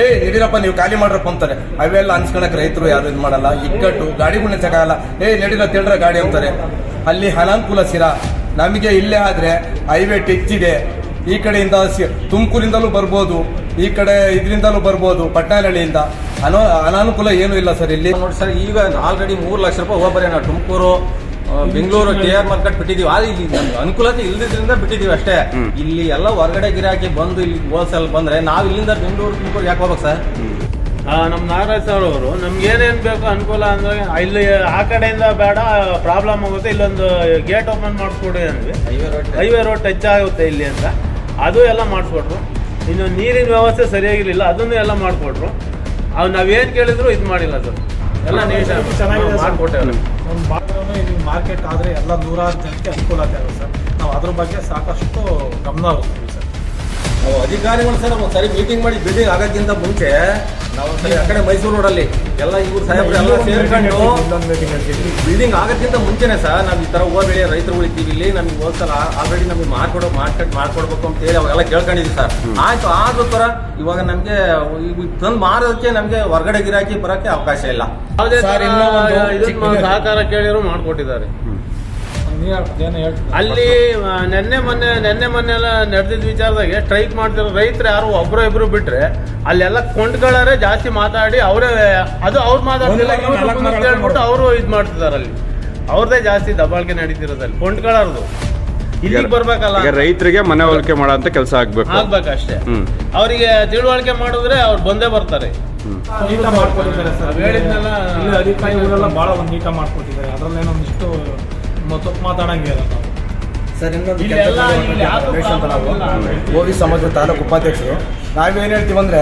ಏ ಯಡಿಯೂರಪ್ಪ ನೀವು ಖಾಲಿ ಮಾಡ್ರಪ್ಪ ಅಂತಾರೆ. ಅವೆಲ್ಲ ಅನ್ಸ್ಕೊಳಕ್ ರೈತರು ಯಾರು ಇದು ಮಾಡಲ್ಲ. ಇಕ್ಕಟ್ಟು ಗಾಡಿಗಳು ನಿಲ್ಸಕ್ಕಾಗಲ್ಲ ಏ ನಡೀರ, ತಿಳ್ರ ಗಾಡಿ ಅಂತಾರೆ. ಅಲ್ಲಿ ಅನಾನುಕೂಲ ಸಿರ. ನಮಗೆ ಇಲ್ಲೇ ಆದ್ರೆ ಹೈವೇ ಟಚ್ ಇದೆ ಈ ಕಡೆಯಿಂದ ತುಮಕೂರಿಂದಲೂ ಬರ್ಬೋದು. ಈ ಕಡೆ ಇದರಿಂದಲೂ ಬರ್ಬೋದು ಪಟ್ನಾಲಹಳ್ಳಿಯಿಂದ ಅನೋ ಅನಾನುಕೂಲ ಏನೂ ಇಲ್ಲ ಸರ್ ಇಲ್ಲಿ. ನೋಡಿ ಸರ್, ಈಗ ಆಲ್ರೆಡಿ ಮೂರು ಲಕ್ಷ ರೂಪಾಯಿ ಹೋಗ್ಬರೇನ Tumakuru. Bengaluru K R market ಬಿಟ್ಟಿದೀವಿ ಆದ್ರೆ ಇಲ್ಲಿ ನಮ್ಗೆ ಅನುಕೂಲತೆ ಇಲ್ದಿದ್ರಿಂದ ಬಿಟ್ಟಿದೀವಿ ಅಷ್ಟೇ. ಇಲ್ಲಿ ಎಲ್ಲ ಹೊರಗಡೆ ಗಿರಾಕಿ ಬಂದು ಇಲ್ಲಿ ಹೋಲ್ಸೇಲ್ ಬಂದ್ರೆ ನಾವು ಇಲ್ಲಿಂದ ಬೆಂಗಳೂರು ತುಮಕೂರು ಯಾಕೆ ಹೋಗ್ಬೇಕು ಸರ್? ನಮ್ಮ ನಾಗರಾಜ್ ಸರ್ ಅವರು ನಮ್ಗೆ ಏನೇನು ಬೇಕು ಅನುಕೂಲ ಅಂದ್ರೆ ಇಲ್ಲಿ ಆ ಕಡೆಯಿಂದ ಬೇಡ ಪ್ರಾಬ್ಲಮ್ ಆಗುತ್ತೆ. ಇಲ್ಲೊಂದು ಗೇಟ್ ಓಪನ್ ಮಾಡಿಸ್ಕೊಡಿ ಅಂದ್ವಿ. Highway road highway road touch ಆಗುತ್ತೆ ಇಲ್ಲಿ ಅಂತ. ಅದು ಎಲ್ಲ ಮಾಡಿಸ್ಕೊಟ್ರು. ಇನ್ನು ನೀರಿನ ವ್ಯವಸ್ಥೆ ಸರಿಯಾಗಿರಲಿಲ್ಲ ಅದನ್ನು ಎಲ್ಲ ಮಾಡಿಕೊಟ್ರು. ಅವು ನಾವೇನು ಕೇಳಿದ್ರು ಇದು ಮಾಡಿಲ್ಲ ಸರ್. ಎಲ್ಲ ನೀಟಾಗಿ ಚೆನ್ನಾಗಿದೆ ಮಾರ್ಕೆಟ್ ಆದರೆ ಎಲ್ಲ ನೂರಾರು ಜನಕ್ಕೆ ಅನುಕೂಲತೆ ಆಗುತ್ತೆ ಸರ್. ನಾವು ಅದ್ರ ಬಗ್ಗೆ ಸಾಕಷ್ಟು ಗಮನ ಹರಿಸ್ತೀವಿ ಸರ್. ನಾವು ಅಧಿಕಾರಿಗಳು ಸರ್ ಒಂದು ಸರಿ ಮೀಟಿಂಗ್ ಮಾಡಿ ಬಿಲ್ಡಿಂಗ್ ಆಗೋಕ್ಕಿಂತ ಮುಂಚೆ ನಾವು ಸರಿ ಆ ಕಡೆ ಮೈಸೂರು ರೋಡಲ್ಲಿ ಎಲ್ಲ ಇವ್ರು ಸಾಹೇಬ್ರು ಎಲ್ಲ ಸೇರ್ಕೊಂಡು ಬಿಲ್ಡಿಂಗ್ ಆಗೋಕ್ಕಿಂತ ಮುಂಚೆನೆ ಸರ್ ನಾವು ಈ ಥರ ಹೂವು ಬೆಳೆ ರೈತರು ಇದ್ದೀವಿ ಇಲ್ಲಿ ನಮಗೆ ಹೋಲ್ಸಲ ಆಲ್ರೆಡಿ ನಮಗೆ ಮಾಡ್ಕೊಡೋ ಮಾರ್ಕೆಟ್ ಮಾಡ್ಕೊಡ್ಬೇಕು ಅಂತ ಹೇಳಿ ಅವಾಗೆಲ್ಲ ಕೇಳ್ಕೊಂಡಿದ್ವಿ ಸರ್. ಆಯ್ತು ಆದ್ರೂ ತರ ಇವಾಗ ನಮಗೆ ತಂದು ಮಾರೋದಕ್ಕೆ ನಮಗೆ ಹೊರಗಡೆ ಗಿರಾಕಿ ಬರಕ್ಕೆ ಅವಕಾಶ ಇಲ್ಲ. ಸಹಕಾರ ಕೇಳಿದ್ರು ಮಾಡಿಕೊಟ್ಟಿದ್ದಾರೆ. ಅಲ್ಲಿ ನಿನ್ನೆ ಮೊನ್ನೆ ನೆನ್ನೆ ಮೊನ್ನೆ ಎಲ್ಲ ನಡೆದಿದ್ದ ವಿಚಾರದಾಗೆ ಸ್ಟ್ರೈಕ್ ಮಾಡ್ತಿರೋ ರೈತರು ಯಾರು ಒಬ್ರು ಇಬ್ರು ಬಿಟ್ರೆ ಅಲ್ಲೆಲ್ಲ ಕೊಂಡ್ಗಳರೆ ಜಾಸ್ತಿ ಮಾತಾಡಿ ಅವರೇ ಅದು ಅವ್ರು ಮಾತಾಡ್ತಿಲ್ಲ ಹೇಳ್ಬಿಟ್ಟು ಅವರು ಇದು ಮಾಡ್ತಿದ್ದಾರೆ ಅಲ್ಲಿ. ಅವ್ರದೇ ಜಾಸ್ತಿ ದಬ್ಬಾಳಿಕೆ ನಡೀತಿರೋದಲ್ಲಿ ಕೊಂಡ್ಗಳಾರ್ದು. ಇಲ್ಲಿಗೆ ಬರ್ಬೇಕಲ್ಲ. ಈಗ ರೈತರಿಗೆ ಮನೆ ಹೋಲಿಕೆ ಮಾಡೋ ಅಂತ ಕೆಲಸ ಆಗ್ಬೇಕು. ಆಗ್ಬೇಕು ಅಷ್ಟೇ ಅವರಿಗೆ ತಿಳುವಳಿಕೆ ಮಾಡಿದ್ರೆ ಅವ್ರು ಬಂದೇ ಬರ್ತಾರೆ. ಮಾಡ್ಕೊಟ್ಟಿದ್ದಾರೆ ಸರ್. ಹೇಳಿದ್ನೆಲ್ಲ. ಇಲ್ಲಿ ಅಧಿಕಾರಿಗಳೆಲ್ಲ ಭಾಳ ಒಂದು ನೀಟ ಮಾಡ್ಕೊಟ್ಟಿದ್ದಾರೆ. ಅದರಲ್ಲೇನೋ ಒಂದಿಷ್ಟು ಮ- ತಪ್ಪು ಮಾತಾಡಂಗಿಲ್ಲ ನಾವು. ಸರ್ ಇನ್ನೊಂದು ಇಲ್ಲಿ ಎಲ್ಲ ಇಲ್ಲಿ ಯಾವ್ದು ರಮೇಶ್ ಅಂತ ನಾವು ಪ್ರಾಬ್ಲಮ್ ಓವಿ ಸಮಾಜದ ತಾಲೂಕು ಉಪಾಧ್ಯಕ್ಷರು ನಾವೇನು ಹೇಳ್ತೀವಿ ಅಂದ್ರೆ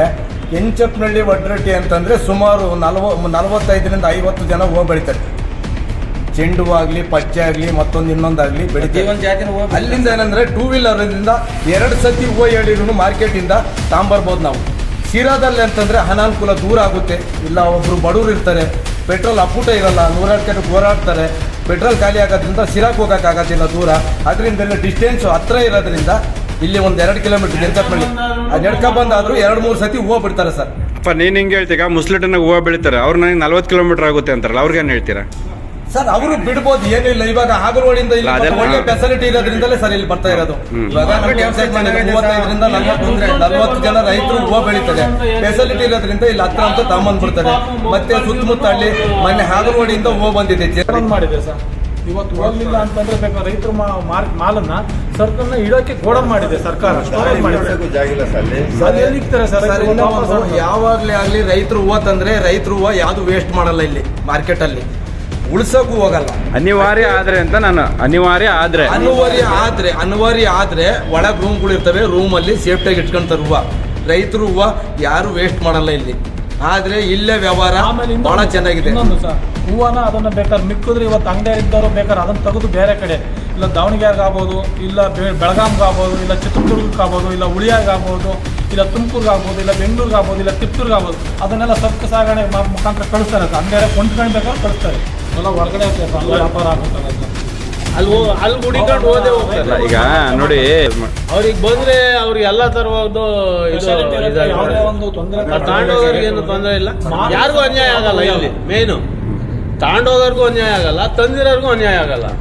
ಕೆಂಚಪ್ನಳ್ಳಿ ಒಡ್ರಟ್ಟಿ ಅಂತಂದ್ರೆ ಸುಮಾರು ನಲ್ವ ನಲವತ್ತೈದರಿಂದ ಐವತ್ತು ಜನ ಹೂವು ಬೆಳಿತಾರೆ ಚೆಂಡು ಆಗ್ಲಿ ಆಗಲಿ ಪಚ್ಚೆ ಆಗಲಿ ಮತ್ತೊಂದು ಇನ್ನೊಂದಾಗಲಿ ಬೆಳಿತೀವಿ ಒಂದು ಜಾತಿನ ಹೂವು ಅಲ್ಲಿಂದ ಏನಂದ್ರೆ ಟೂ ವೀಲರ್ದಿಂದ ಎರಡು ಸತಿ ಹೂವು ಹೇಳಿದ್ರು ಮಾರ್ಕೆಟಿಂದ ತಾಂಬರ್ಬೋದು ನಾವು. ಶಿರಾದಲ್ಲಿ ಅಂತಂದ್ರೆ ಅನಾನುಕೂಲ ದೂರ ಆಗುತ್ತೆ. ಇಲ್ಲ ಒಬ್ರು ಬಡವರು ಇರ್ತಾರೆ ಪೆಟ್ರೋಲ್ ಅಪ್ಪುಟ ಇರಲ್ಲ ನೂರಾರು ಕಡೆ ಓಡಾಡ್ತಾರೆ ಪೆಟ್ರೋಲ್ ಖಾಲಿ ಆಗೋದ್ರಿಂದ ಸಿರಾಕ್ ಹೋಗೋಕ್ಕಾಗೋದಿಲ್ಲ ದೂರ. ಅದರಿಂದ ಡಿಸ್ಟೆನ್ಸ್ ಹತ್ರ ಇರೋದ್ರಿಂದ ಇಲ್ಲಿ ಒಂದು ಎರಡು ಕಿಲೋಮೀಟರ್ ನೆಡ್ಕಪ್ಪಳ್ಳಿ ಆ ನೆಡ್ಕ ಬಂದಾದ್ರು ಎರಡು ಮೂರು ಸತಿ ಹೂವು ಬಿಡ್ತಾರೆ ಸರ್. ಅಪ್ಪ, ನೀನು ಹಿಂಗೆ ಹೇಳ್ತೀಗ? ಮುಸ್ಲಿಟನ್ನ ಹೂವು ಬೆಳಿತಾರೆ. ಅವ್ರು ನನಗೆ ನಲ್ವತ್ತು ಕಿಲೋಮೀಟರ್ ಆಗುತ್ತೆ ಅಂತಾರಲ್ಲ, ಅವ್ರಿಗೇನು ಹೇಳ್ತೀರಾ? ಸರ್ ಅವರು ಬಿಡ್ಬೋದು ಏನಿಲ್ಲ ಇವಾಗ ಹಾಗಲವಾಡಿಯಿಂದ ಇಲ್ಲ ಒಳ್ಳೆ ಫೆಸಿಲಿಟಿ ಇರೋದ್ರಿಂದಲೇ ಸರ್ ಇಲ್ಲಿ ಬರ್ತಾ ಇರೋದು. ಇವಾಗ ಮೂವತ್ತೈದರಿಂದ ನಲವತ್ತು ಜನ ರೈತರು ಹೂವು ಬೆಳೀತಾರೆ ಫೆಸಿಲಿಟಿ ಇರೋದ್ರಿಂದ ಇಲ್ಲಿ ಹತ್ರ ಅಂತ ತಗೊಂಬಂದ್ಬಿಡ್ತಾರೆ ಮತ್ತೆ ಸುತ್ತಮುತ್ತ ಹಳ್ಳಿ ಮೊನ್ನೆ ಹಾಗಲವಾಡಿಯಿಂದ ಹೂವು ಬಂದಿದೆ. ಮಾಡಿದೆ ಸರ್. ಇವತ್ತು ಹೋಗ್ಲಿಲ್ಲ ಅಂತಂದ್ರೆ ಬೇಕಾದ್ರೆ ರೈತರು ಮಾಲನ್ನ ಸರ್ಕಲ್ನ ಇಡೋಕೆ ಗೋಡನ್ ಮಾಡಿದೆ ಸರ್ಕಾರ. ಯಾವಾಗ್ಲೇ ಆಗ್ಲಿ ರೈತರು ಹೂವು ತಂದ್ರೆ ರೈತರು ಹೂವು ಯಾವ್ದು ವೇಸ್ಟ್ ಮಾಡಲ್ಲ ಇಲ್ಲಿ ಮಾರ್ಕೆಟ್ ಅಲ್ಲಿ. ಉಳ್ಸೋಕು ಹೋಗಲ್ಲ ಅನಿವಾರ್ಯ ಆದ್ರೆ ಅಂತ ನಾನು ಅನಿವಾರ್ಯ ಆದ್ರೆ. ಅನಿವಾರ್ಯ ಆದ್ರೆ ಅನಿವಾರ್ಯ ಆದ್ರೆ ಒಳಗ್ ರೂಮ್ಗಳು ಇರ್ತವೆ ರೂಮ್ ಅಲ್ಲಿ ಸೇಫ್ಟಿಯಾಗಿ ಇಟ್ಕೊಂತಾರೆ ಹೂವ ರೈತರು ಹೂವ ಯಾರು ವೇಸ್ಟ್ ಮಾಡಲ್ಲ ಇಲ್ಲಿ. ಆದ್ರೆ ಇಲ್ಲೇ ವ್ಯವಹಾರ ಆಮೇಲೆ ಇನ್ನೊಂದು- ಬಹಳ ಚೆನ್ನಾಗಿದೆ. ಇನ್ನೊಂದು ಸರ್ ಹೂವನ ಅದನ್ನ ಬೇಕಾದ್ರೆ ಮಿಕ್ಕಿದ್ರೆ ಇವತ್ತು ಅಂಗಡಿ ಇದ್ದವರು ಬೇಕಾದ್ರೆ ಅದನ್ನ ತೆಗೆದು ಬೇರೆ ಕಡೆ. ಇಲ್ಲ ದಾವಣಗೆರೆಗೆ ಆಗ್ಬೋದು ಇಲ್ಲ ಬೆ- ಬೆಳಗಾಂಗೆ ಆಗ್ಬೋದು ಇಲ್ಲ ಚಿತ್ರದುರ್ಗಕ್ಕೆ ಆಗ್ಬೋದು ಇಲ್ಲ ಉಳಿಯಾಗ ಆಗ್ಬೋದು ಇಲ್ಲ ತುಮಕೂರ್ಗೆ ಆಗ್ಬೋದು ಇಲ್ಲ ಬೆಂಗಳೂರಿಗೆ ಆಗ್ಬೋದು ಇಲ್ಲ ತಿಪ್ಪೂರ್ಗೆ ಆಗ್ಬೋದು. ಅದನ್ನೆಲ್ಲ ಸರಕು ಸಾಗಣೆ ಮಾ- ಮುಖಾಂತರ ಕಳಿಸ್ತಾರೆ ಸರ್. ಅಂಗಡಿ ಕೊಂಡ್ಕೊಂಡು ಬೇಕಾದ್ರೆ ಕಳಿಸ್ತಾರೆ. ಎಲ್ಲ ಹೊರಗಡೆ ವ್ಯಾಪಾರ ಅಲ್ಲಿ ಹೋ- ಅಲ್ಲಿ ಹುಡಿಕೊಂಡು ಓದೇ ಹೋಗ್ತಾರಲ್ಲ ಈಗ ನೋಡಿ ಅವ್ರಿಗೆ ಬಂದ್ರೆ ಅವ್ರಿಗೆ ಎಲ್ಲಾ ತರವಾದ್ದು ತಾಂಡೋದವ್ರಿಗೆ ಏನು ತೊಂದರೆ ಇಲ್ಲ. ಯಾರಿಗೂ ಅನ್ಯಾಯ ಆಗಲ್ಲ ಇಲ್ಲಿ ಮೇನು ತಾಂಡೋದವ್ರಿಗೂ ಅನ್ಯಾಯ ಆಗಲ್ಲ ತಂದಿರೋರ್ಗೂ ಅನ್ಯಾಯ ಆಗಲ್ಲ.